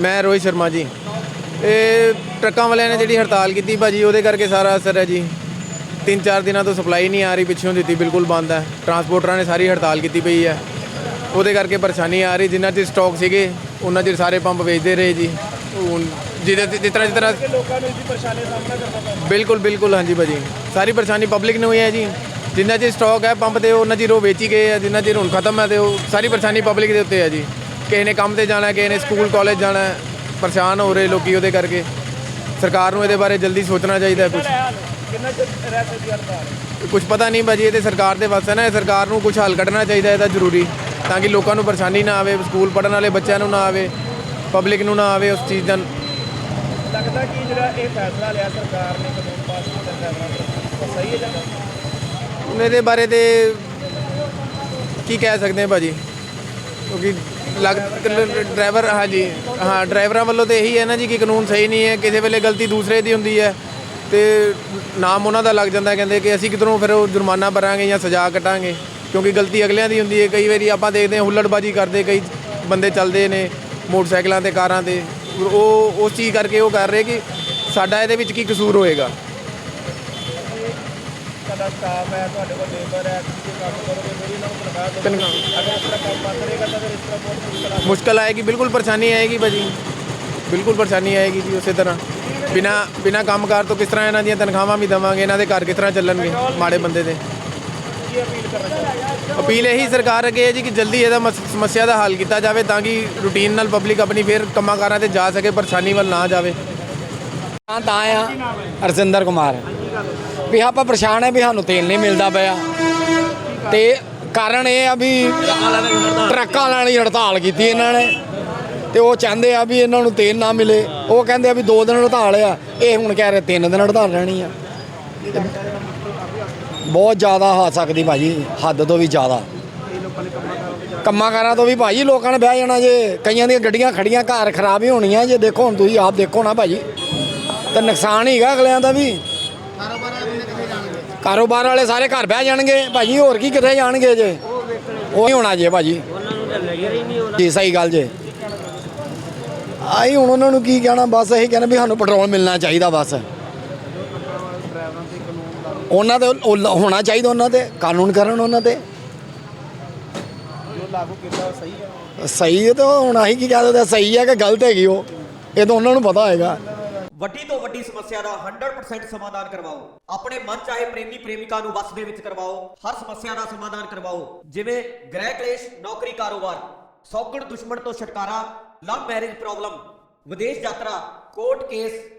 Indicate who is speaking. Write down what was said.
Speaker 1: ਮੈਂ ਰੋਹਿਤ ਸ਼ਰਮਾ ਜੀ। ਇਹ ਟਰੱਕਾਂ ਵਾਲਿਆਂ ਨੇ ਜਿਹੜੀ ਹੜਤਾਲ ਕੀਤੀ ਭਾਜੀ, ਉਹਦੇ ਕਰਕੇ ਸਾਰਾ ਅਸਰ ਹੈ ਜੀ। ਤਿੰਨ ਚਾਰ ਦਿਨਾਂ ਤੋਂ ਸਪਲਾਈ ਨਹੀਂ ਆ ਰਹੀ, ਪਿੱਛੋਂ ਦਿੱਤੀ ਬਿਲਕੁਲ ਬੰਦ ਹੈ। ਟਰਾਂਸਪੋਰਟਰਾਂ ਨੇ ਸਾਰੀ ਹੜਤਾਲ ਕੀਤੀ ਪਈ ਹੈ। ਉਹਦੇ ਕਰਕੇ ਪਰੇਸ਼ਾਨੀ ਆ ਰਹੀ, ਜਿੰਨਾ ਚਿਰ ਸਟਾਕ ਸੀਗੇ, ਉਹਨਾਂ ਚਿਰ ਸਾਰੇ ਪੰਪ ਵੇਚਦੇ ਰਹੇ ਜੀ। ਹੁਣ ਜਿਹਦੇ ਤੇ- ਜਿਸ ਤਰ੍ਹਾਂ ਜਿਸ ਤਰ੍ਹਾਂ
Speaker 2: ਲੋਕਾਂ ਨੂੰ ਇਸ ਦੀ ਪਰੇਸ਼ਾਨੀ ਦਾ ਸਾਹਮਣਾ ਕਰਨਾ ਪੈਂਦਾ।
Speaker 1: ਬਿਲਕੁਲ ਬਿਲਕੁਲ ਹਾਂਜੀ ਭਾਜੀ। ਸਾਰੀ ਪਰੇਸ਼ਾਨੀ ਪਬਲਿਕ ਨੂੰ ਹੀ ਹੈ ਜੀ। ਜਿੰਨਾ ਚਿਰ ਸਟਾਕ ਹੈ ਪੰਪ ਤੇ ਉਹਨਾਂ ਚਿਰ ਉਹ ਵੇਚੀ ਗਏ ਆ ਜਿੰਨਾ ਚਿਰ ਹੁਣ ਖਤਮ ਹੈ ਤੇ ਉਹ ਸਾਰੀ ਪਰੇਸ਼ਾਨੀ ਪਬਲਿਕ ਦੇ ਉੱਤੇ ਹੈ ਜੀ। ਕਿਸੇ ਨੇ ਕੰਮ ਤੇ ਜਾਣਾ ਕਿਸੇ ਨੇ ਸਕੂਲ ਕਾਲਜ ਜਾਣਾ ਹੈ, ਪਰੇਸ਼ਾਨ ਹੋ ਰਹੇ ਲੋਕੀ ਉਹਦੇ ਕਰਕੇ। ਸਰਕਾਰ ਨੂੰ ਇਹਦੇ ਬਾਰੇ ਜਲਦੀ ਸੋਚਣਾ ਚਾਹੀਦਾ ਹੈ ਕੁਝ
Speaker 2: ਹਾਲ ਕਿੰਨਾ ਚਿਰ ਰਹਿ ਸਕਦੀ ਹੜਤਾਲ
Speaker 1: ਕੁਝ ਪਤਾ ਨਹੀਂ ਭਾਜੀ ਇਹ ਤੇ ਸਰਕਾਰ ਦੇ ਵੱਸ ਹੈ ਨਾ ਇਹ ਸਰਕਾਰ ਨੂੰ ਕੁਝ ਹੱਲ ਕੱਢਣਾ ਚਾਹੀਦਾ ਇਹਦਾ ਜ਼ਰੂਰੀ। ਤਾਂ ਕਿ ਲੋਕਾਂ ਨੂੰ ਪਰੇਸ਼ਾਨੀ ਨਾ ਆਵੇ ਸਕੂਲ ਪੜ੍ਹਨ ਵਾਲੇ ਬੱਚਿਆਂ ਨੂੰ ਨਾ ਆਵੇ। ਪਬਲਿਕ ਨੂੰ ਨਾ ਆਵੇ ਉਸ ਚੀਜ਼ ਦਾ।
Speaker 2: ਲੱਗਦਾ ਕਿ ਜਿਹੜਾ ਇਹ ਫੈਸਲਾ ਲਿਆ ਸਰਕਾਰ ਨੇ ਕਾਨੂੰਨ ਪਾਸ ਕੀਤਾ ਫੈਸਲਾ ਸਹੀ ਹੈ ਜਾਂ
Speaker 1: ਇਹਦੇ ਬਾਰੇ ਤੇ ਕੀ ਕਹਿ ਸਕਦੇ ਹਾਂ ਭਾਜੀ? ਕਿਉਂਕਿ ਲੱਗ ਡਰਾਈਵਰ ਹਾਂਜੀ ਹਾਂ ਡਰਾਈਵਰਾਂ ਵੱਲੋਂ ਤੇ ਇਹੀ ਹੈ ਨਾ ਜੀ ਕਿ ਕਾਨੂੰਨ ਸਹੀ ਨਹੀਂ ਹੈ ਕਿਸੇ ਵੇਲੇ ਗਲਤੀ ਦੂਸਰੇ ਦੀ ਹੁੰਦੀ ਹੈ ਤੇ ਨਾਮ ਉਹਨਾਂ ਦਾ ਲੱਗ ਜਾਂਦਾ ਕਹਿੰਦੇ ਕਿ ਅਸੀਂ ਕਿਧਰੋਂ ਫਿਰ ਉਹ ਜੁਰਮਾਨਾ ਭਰਾਂਗੇ ਜਾਂ ਸਜ਼ਾ ਕਟਾਂਗੇ ਕਿਉਂਕਿ ਗਲਤੀ ਅਗਲਿਆਂ ਦੀ ਹੁੰਦੀ ਹੈ। ਕਈ ਵਾਰੀ ਆਪਾਂ ਦੇਖਦੇ ਹਾਂ ਹੁੱਲੜਬਾਜੀ ਕਰਦੇ ਕਈ ਬੰਦੇ ਚੱਲਦੇ ਨੇ ਮੋਟਰਸਾਈਕਲਾਂ ਤੇ ਕਾਰਾਂ ਤੇ। ਉਹ ਉਸ ਚੀਜ਼ ਕਰਕੇ ਉਹ ਕਰ ਰਹੇ ਕਿ ਸਾਡਾ ਇਹਦੇ ਵਿੱਚ ਕੀ ਕਸੂਰ ਹੋਏਗਾ।
Speaker 2: ਤੁਹਾਡਾ ਸਟਾਫ ਹੈ ਤੁਹਾਡੇ ਕੋਲ ਲੇਬਰ ਹੈ ਤੁਸੀਂ ਜੇ ਕੰਮ ਕਰੋਗੇ ਫਿਰ ਇਹਨਾਂ ਨੂੰ ਤਨਖਾਹ ਦਿਓ।
Speaker 1: ਤਨਖਾਹ।
Speaker 2: ਅਗਰ ਇਸ ਤਰ੍ਹਾਂ ਕੰਮ ਬੰਦ ਰਹੇਗਾ ਤਾਂ ਫਿਰ ਇਸ ਤਰ੍ਹਾਂ ਬਹੁਤ ਮੁਸ਼ਕਲ
Speaker 1: ਆਏਗੀ ਬਿਲਕੁਲ ਪਰੇਸ਼ਾਨੀ ਆਏਗੀ ਭਾਜੀ। ਬਿਲਕੁਲ ਪਰੇਸ਼ਾਨੀ ਆਏਗੀ ਜੀ ਉਸੇ ਤਰ੍ਹਾਂ। ਬਿਨਾ ਬਿਨਾ ਕੰਮਕਾਰ ਤੋਂ ਕਿਸ ਤਰ੍ਹਾਂ ਇਹਨਾਂ ਦੀਆਂ ਤਨਖਾਹਾਂ ਵੀ ਦੇਵਾਂਗੇ ਇਹਨਾਂ ਦੇ ਘਰ ਕਿਸ ਤਰ੍ਹਾਂ ਚੱਲਣਗੇ ਮਾੜੇ ਬੰਦੇ ਦੇ।
Speaker 2: ਅਪੀਲ
Speaker 1: ਇਹੀ ਸਰਕਾਰ ਅੱਗੇ ਹੈ ਜੀ ਕਿ ਜਲਦੀ ਇਹਦਾ ਮਸ- ਸਮੱਸਿਆ ਦਾ ਹੱਲ ਕੀਤਾ ਜਾਵੇ ਤਾਂ ਕਿ ਰੂਟੀਨ ਨਾਲ ਪਬਲਿਕ ਆਪਣੀ ਫੇਰ ਕੰਮਾਂ ਕਾਰਾਂ ਤੇ ਜਾ ਸਕੇ, ਪਰੇਸ਼ਾਨੀ ਵੱਲ ਨਾ ਜਾਵੇ।
Speaker 3: ਹਾਂ, ਤਾਂ ਆ ਅਰਜਿੰਦਰ ਕੁਮਾਰ। ਵੀ ਆਪਾਂ ਪਰੇਸ਼ਾਨ ਹੈ ਵੀ ਸਾਨੂੰ ਤੇਲ ਨਹੀਂ ਮਿਲਦਾ ਪਿਆ। ਤੇ ਕਾਰਨ ਇਹ ਆ ਵੀ ਟਰੱਕਾਂ ਵਾਲਿਆਂ ਦੀ ਹੜਤਾਲ ਕੀਤੀ ਇਹਨਾਂ ਨੇ। ਤੇ ਉਹ ਚਾਹੁੰਦੇ ਆ ਵੀ ਇਹਨਾਂ ਨੂੰ ਤੇਲ ਨਾ ਮਿਲੇ। ਉਹ ਕਹਿੰਦੇ ਆ ਵੀ 2 ਦਿਨ ਹੜਤਾਲ ਆ। ਇਹ ਹੁਣ ਕਹਿ ਰਹੇ 3 ਦਿਨ ਹੜਤਾਲ ਰਹਿਣੀ ਆ। ਬਹੁਤ ਜ਼ਿਆਦਾ ਹੋ ਸਕਦੀ ਭਾਜੀ, ਹੱਦ ਤੋਂ ਵੀ ਜ਼ਿਆਦਾ। ਕੰਮਾਂ ਕਾਰਾਂ ਤੋਂ ਵੀ ਭਾਜੀ, ਲੋਕਾਂ ਨੇ ਬਹਿ ਜਾਣਾ ਜੇ। ਕਈਆਂ ਦੀਆਂ ਗੱਡੀਆਂ ਖੜੀਆਂ, ਘਰ ਖਰਾਬ ਹੀ ਹੋਣੀਆਂ ਜੇ। ਦੇਖੋ, ਹੁਣ ਤੁਸੀਂ ਆਪ ਦੇਖੋ ਨਾ ਭਾਜੀ। ਤੇ ਨੁਕਸਾਨ ਹੀਗਾ ਅਗਲਿਆਂ ਦਾ ਵੀ। ਕਾਰੋਬਾਰ ਵਾਲੇ ਸਾਰੇ ਘਰ ਬਹਿ ਜਾਣਗੇ। ਭਾਜੀ, ਹੋਰ ਕੀ ਕਿੱਥੇ ਜਾਣਗੇ ਜੇ? ਉਹ ਹੀ ਹੋਣਾ ਜੇ ਭਾਜੀ। ਜੀ, ਸਹੀ ਗੱਲ ਜੇ। ਆਈ ਹੁਣ ਉਹਨਾਂ ਨੂੰ ਕੀ ਕਹਿਣਾ, ਬਸ ਇਹੀ ਕਹਿੰਦੇ ਵੀ ਸਾਨੂੰ ਪੈਟਰੋਲ ਮਿਲਣਾ ਚਾਹੀਦਾ ਬਸ। ਉਹਨਾਂ ਦੇ ਉਹ ਹੋਣਾ ਚਾਹੀਦਾ ਉਹਨਾਂ ਤੇ ਕਾਨੂੰਨ ਕਰਨ ਉਹਨਾਂ ਤੇ
Speaker 2: ਜੋ ਲਾਗੂ ਕੀਤਾ ਸਹੀ ਹੈ
Speaker 3: ਸਹੀ ਹੈ ਤਾਂ ਹੁਣ ਆਹੀ ਕੀ ਕਹਿ ਸਕਦੇ ਸਹੀ ਹੈ ਕਿ ਗਲਤ ਹੈਗੀ ਉਹ, ਇਹ ਤਾਂ ਉਹਨਾਂ ਨੂੰ ਪਤਾ ਹੋਏਗਾ
Speaker 4: ਵੱਡੀ ਤੋਂ ਵੱਡੀ ਸਮੱਸਿਆ ਦਾ 100% ਸਮਾਧਾਨ ਕਰਵਾਓ। ਆਪਣੇ ਮਨ ਚਾਹੇ ਪ੍ਰੇਮੀ ਪ੍ਰੇਮਿਕਾ ਨੂੰ ਵਸ ਦੇ ਵਿੱਚ ਕਰਵਾਓ, ਹਰ ਸਮੱਸਿਆ ਦਾ ਸਮਾਧਾਨ ਕਰਵਾਓ। ਜਿਵੇਂ ਗ੍ਰਹਿ ਕਲੇਸ਼, ਨੌਕਰੀ ਕਾਰੋਬਾਰ, ਸੌਗਣ ਦੁਸ਼ਮਣ ਤੋਂ ਛੁਟਕਾਰਾ, ਲਵ ਮੈਰਿਜ ਪ੍ਰੋਬਲਮ, ਵਿਦੇਸ਼ ਯਾਤਰਾ, ਕੋਰਟ ਕੇਸ